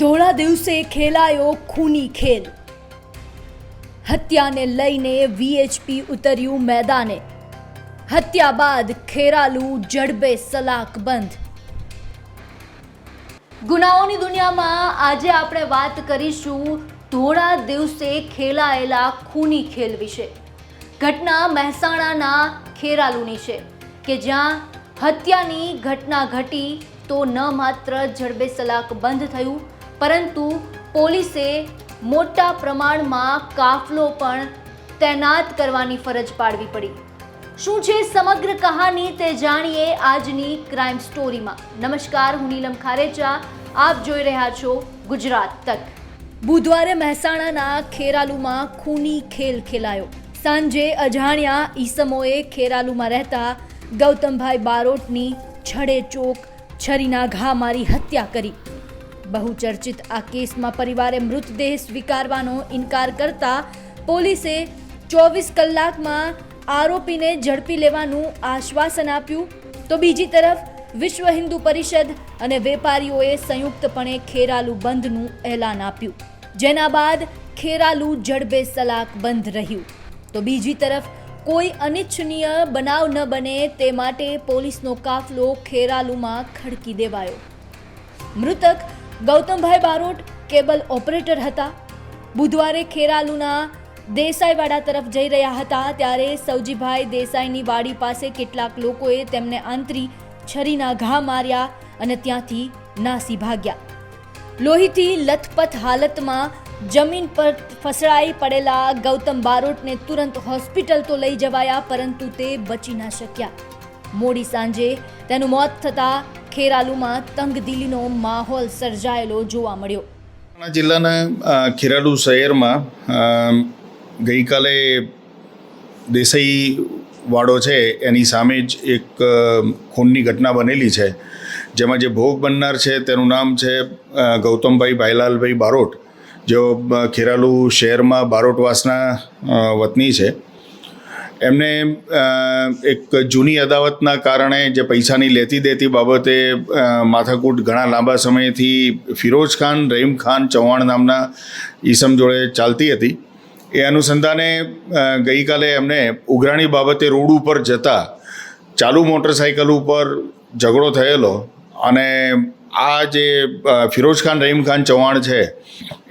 ધોળા દિવસે ખેલાયો ખૂની ખેલ. હત્યાને લઈને વીએચપી ઉતર્યું મેદાને. હત્યા બાદ ખેરાલુ જડબે સલાક બંધ. ગુનાઓની દુનિયામાં આજે આપણે વાત કરીશું ધોળા દિવસે ખેલાયેલા ખૂની ખેલ વિશે. ઘટના મહેસાણાના ખેરાલુની છે કે જ્યાં હત્યાની ઘટના ઘટી તો ન માત્ર જડબે સલાક બંધ થયું પરંતુ પોલીસે મોટા પ્રમાણમાં કાફલો પણ તૈનાત કરવાની ફરજ પાડવી પડી. શું છે સમગ્ર કહાની તે જાણીએ આજની ક્રાઇમ સ્ટોરીમાં નમસ્કાર, હું નીલમ ખારેચા. આપ જોઈ રહ્યા છો ગુજરાત તક. બુધવારે મહેસાણાના ખેરાલુમાં ખૂની ખેલ ખેલાયો. સાંજે અજાણ્યા ઈસમોએ ખેરાલુમાં રહેતા ગૌતમભાઈ બારોટની છડે ચોક છરીના ઘા મારી હત્યા કરી. બહુચર્ચિત આ કેસમાં પરિવારે મૃતદેહ સ્વીકારવાનો ઇનકાર કરતા પોલીસે ચોવીસ કલાકમાં આરોપીને ઝડપી લેવાનું આશ્વાસન આપ્યું. તો બીજી તરફ, વિશ્વ હિન્દુ પરિષદ અને વેપારીઓએ સંયુક્તપણે ખેરાલુ બંધનું એલાન આપ્યું. જેના બાદ ખેરાલુ જડબે સલાક બંધ રહ્યું. તો બીજી તરફ, કોઈ અનિચ્છનીય બનાવ ન બને તે માટે પોલીસનો કાફલો ખેરાલુમાં ખડકી દેવાયો. મૃતક ગૌતમભાઈ બારોટ કેબલ ઓપરેટર હતા. બુધવારે ખેરાલુના દેસાઈવાડા તરફ જઈ રહ્યા હતા, ત્યારે સૌજીભાઈ દેસાઈની વાડી પાસે કેટલાક લોકોએ તેમને આંતરી છરીના ઘા માર્યા અને ત્યાંથી નાસી ભાગ્યા. લોહીથી લથપથ હાલતમાં જમીન પર ફસડાઈ પડેલા ગૌતમ બારોટને તુરંત હોસ્પિટલ તો લઈ જવાયા, પરંતુ તે બચી ના શક્યા. મોડી સાંજે તેનું મોત થતાં ખેરાલુમાં તંગદિલીનો માહોલ સર્જાયેલો જોવા મળ્યો. જિલ્લાના ખેરાલુ શહેરમાં ગઈકાલે દેસાઈ વાડો છે, એની સામે જ એક ખૂનની ઘટના બનેલી છે, જેમાં જે ભોગ બનનાર છે તેનું નામ છે ગૌતમભાઈ ભાઈલાલભાઈ બારોટ, જેઓ ખેરાલુ શહેરમાં બારોટવાસના વતની છે. એમને એક જૂની અદાવતના કારણે જે પૈસાની લેતી દેતી બાબતે માથાકૂટ ઘણા લાંબા સમયથી ફિરોજ ખાન, રહીમ ખાન ચૌહાણ નામના ઈસમ જોડે ચાલતી હતી. એ અનુસંધાને ગઈકાલે એમને ઉઘરાણી બાબતે રોડ ઉપર જતા ચાલુ મોટરસાઇકલ ઉપર ઝઘડો થયેલો અને આ જે ફિરોજ ખાન, રહીમ ખાન ચૌહાણ છે,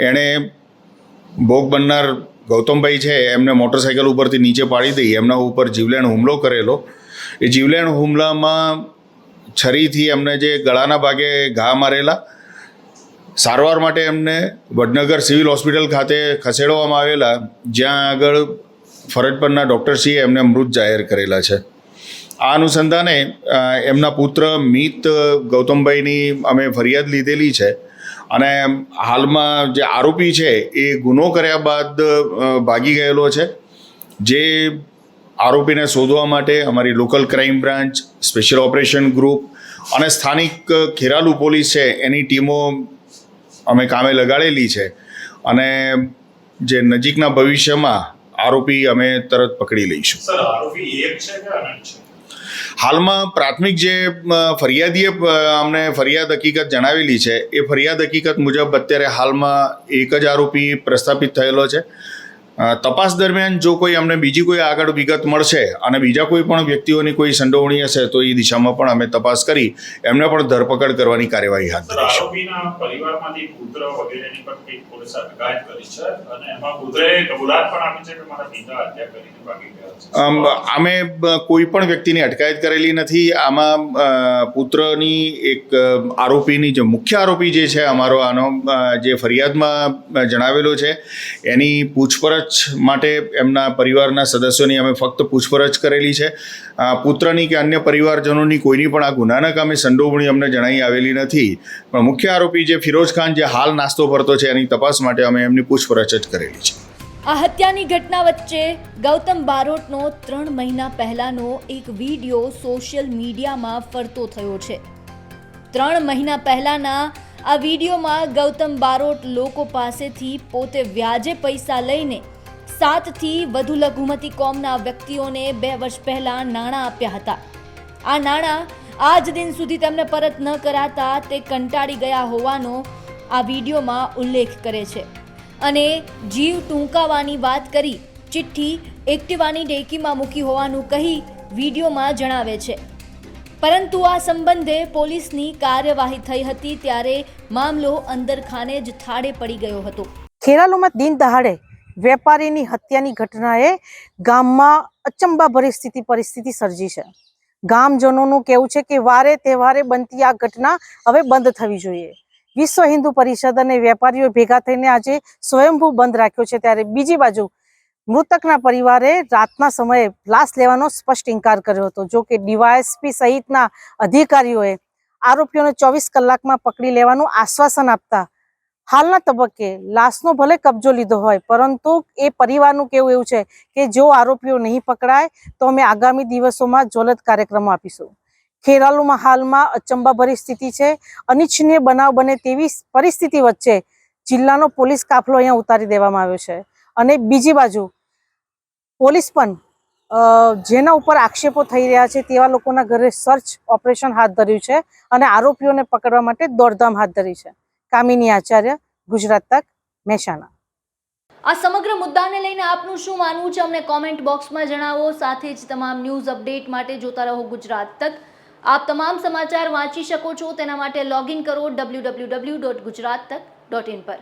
એણે ભોગ બનનાર ગૌતમભાઈ છે, એમને મોટરસાઇકલ ઉપરથી નીચે પાડી દઈ, એમના ઉપર જીવલેણ હુમલો કરેલો. એ જીવલેણ હુમલામાં છરીથી એમને જે ગળાના ભાગે ઘા મારેલા. સારવાર માટે એમને વડનગર સિવિલ હોસ્પિટલ ખાતે ખસેડવામાં આવેલા, જ્યાં આગળ ફરજ પરના ડૉક્ટરશ્રીએ એમને મૃત જાહેર કરેલા છે. આ અનુસંધાને એમના પુત્ર મિત ગૌતમભાઈની અમે ફરિયાદ લીધેલી છે. અને હાલમાં જે આરોપી છે, એ ગુનો કર્યા બાદ ભાગી ગયેલો છે. જે આરોપીને શોધવા માટે અમારી local crime branch, special operation group અને સ્થાનિક ખેરાલુ પોલીસ છે, એની ટીમો અમે કામે લગાડેલી છે. અને જે નજીકના ભવિષ્યમાં આરોપી અમે તરત પકડી લઈશું. આરોપી એક છે કે અનંત છે? હાલમાં પ્રાથમિક જે ફરિયાદીએ અમને ફરિયાદ હકીકત જણાવેલી છે, એ ફરિયાદ હકીકત મુજબ અત્યારે હાલમાં એક જ આરોપી પ્રસ્થાપિત થયેલો છે. તપાસ દરમિયાન જો કોઈ અમને બીજી કોઈ આગળ વિગત મળશે અને બીજા કોઈ પણ વ્યક્તિઓની કોઈ સંડોવણી હશે તો એ દિશામાં પણ અમે તપાસ કરી એમને પણ ધરપકડ કરવાની કાર્યવાહી હાથ ધરીશું અમ, કોઈ પણ વ્યક્તિની અટકાયત કરેલી નથી. આમાં પુત્રની એક આરોપીની જે મુખ્ય આરોપી જે છે અમારો આનો જે ફરિયાદમાં જણાવેલો છે એની પૂછપરછ માટે એમના પરિવારના સદસ્યોની અમે ફક્ત પૂછપરછ કરેલી છે. પુત્રની કે અન્ય પરિવારજનોની કોઈની પણ આ ગુનાના કામે સંડોવણી અમને જણાઈ આવેલી નથી. પણ મુખ્ય આરોપી જે ફિરોજ ખાન જે હાલ નાસ્તો ફરતો છે એની તપાસ માટે અમે એમની પૂછપરછ જ કરેલી છે. આ હત્યાની ઘટના વચ્ચે ગૌતમ બારોટનો ત્રણ મહિના પહેલાનો એક વીડિયો સોશિયલ મીડિયામાં ફરતો થયો છે. ત્રણ મહિના પહેલાના આ વિડીયોમાં ગૌતમ બારોટ લોકો પાસેથી પોતે વ્યાજે પૈસા લઈને સાતથી વધુ લઘુમતી કોમના વ્યક્તિઓને બે વર્ષ પહેલા નાણાં આપ્યા હતા. આ નાણાં આજ દિન સુધી તેમને પરત ન કરાતા તે કંટાળી ગયા હોવાનો આ વિડીયોમાં ઉલ્લેખ કરે છે. અને જીવ ટૂંકાવાની વાત કરી, ચિઠ્ઠી એક્ટિવાની ડેકીમાં મૂકી હોવાનું કહી વિડીયોમાં જણાવે છે. પરંતુ આ સંબંધે પોલીસની કાર્યવાહી થઈ હતી ત્યારે મામલો અંદરખાને જ થાળે પડી ગયો હતો. ખેરાલુમાં દિન દહાડે વેપારીની હત્યાની ઘટનાએ ગામમાં અચંબાભરી સ્થિતિ પરિસ્થિતિ સર્જી છે. ગામજનોનું કહેવું છે કે વારે તહેવારે બનતી આ ઘટના હવે બંધ થવી જોઈએ. વિશ્વ હિન્દુ પરિષદ અને વેપારીઓ ભેગા થઈને આજે સ્વયંભૂ બંધ રાખ્યો છે ત્યારે બીજી બાજુ મૃતકના પરિવારે રાતના સમયે લાશ લેવાનો સ્પષ્ટ ઇનકાર કર્યો હતો. જો કે ડીવાયએસપી સહિતના અધિકારીઓએ આરોપીઓને ચોવીસ કલાકમાં પકડી લેવાનું આશ્વાસન આપતા હાલના તબક્કે લાશનો ભલે કબજો લીધો હોય, પરંતુ એ પરિવારનું કેવું એવું છે કે જો આરોપીઓ નહીં પકડાય, તો અમે આગામી દિવસોમાં જોલત કાર્યક્રમો આપીશું. ખેરાલુમાં હાલમાં અચંબાભરી સ્થિતિ છે. અનિચ્છનીય બનાવ બને તેવી પરિસ્થિતિ વચ્ચે જિલ્લાનો પોલીસ કાફલો અહીંયા ઉતારી દેવામાં આવ્યો છે. અને બીજી બાજુ, પોલીસ પણ જેના ઉપર આક્ષેપો થઈ રહ્યા છે તેવા લોકોના ઘરે સર્ચ ઓપરેશન હાથ ધર્યું છે અને આરોપીઓને પકડવા માટે દોડધામ હાથ ધરી છે. કામિની આચાર્ય, ગુજરાત તક, મહેસાણા. આ સમગ્ર મુદ્દાને લઈને આપનું શું માનવું છે? અમને કોમેન્ટ બોક્સમાં જણાવો. સાથે જ તમામ ન્યૂઝ અપડેટ માટે જોતા રહો ગુજરાત તક. આપ તમામ સમાચાર વાંચી શકો છો. તેના માટે લોગિન કરો W W W dot Gujarat Tak dot in પર.